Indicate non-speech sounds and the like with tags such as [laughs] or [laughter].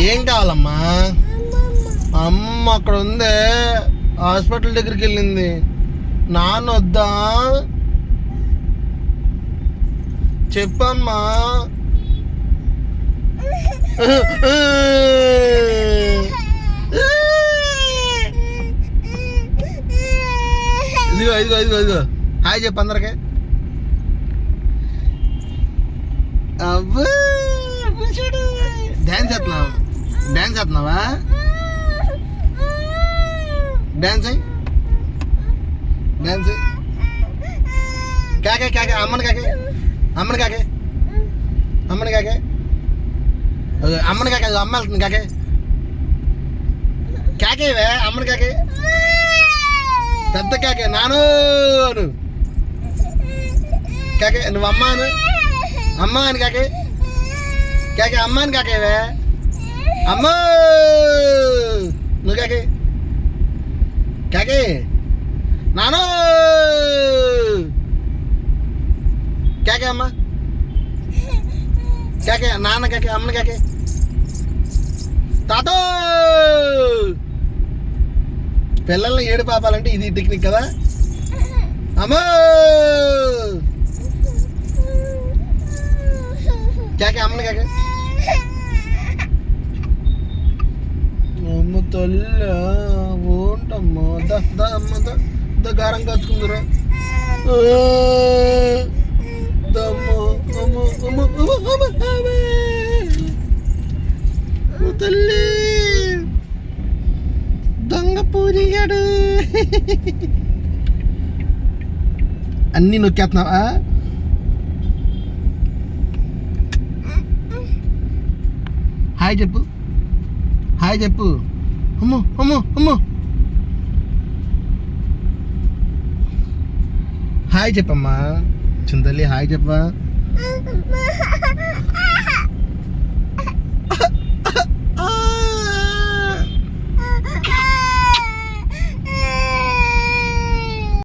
ఏం కావాలమ్మా? అమ్మ అక్కడ ఉందే హాస్పిటల్ దగ్గరికి వెళ్ళింది. నాన్న వద్దా చెప్పమ్మా. ఇదిగో ఇదిగో ఇదిగో ఇదిగో. హాయ్ చెప్పు అందరికీ. అబ్బా డ్యాన్స్ చేస్తున్నావు? డ్యాన్స్ చేస్తున్నావా? డ్యాన్స్ అయ్యి డ్యాన్స్ కాకే కాకే అమ్మని కాకే. అమ్మని కాకే. అమ్మని కాకే. అమ్మని కాకే అమ్మ వెళ్తుంది కాకే. కాకేవే అమ్మని కాకే. పెద్ద కాకే నాను కాకే నువ్వు అమ్మాను అమ్మ అని కాకే. కాకే అమ్మాని కాకేవే అమ్మ! నువ్వు కాకే. కాకే. నాను! కాకే అమ్మ. కాకే నాన్న కాకే అమ్మని కాకే. తాతో! పిల్లల్ని ఏడు పాపాలంటే ఇది టెక్నిక్ కదా? అమ్మో! కాకే అమ్మని కాకే అమ్మ తొల్ల ఓంటమ్మా. దా దా అమ్మ దా గారం కాచుకుందిరా. తల్లి. దొంగ పూరిగాడు. అన్నీ నొక్కేస్తున్నావా? హాయ్ చెప్పు. హాయ్ చెప్పు. అమ్మో అమ్మో అమ్మో. హాయ్ చెప్పమ్మా. చింతల్లి హాయ్ చెప్పా. [laughs]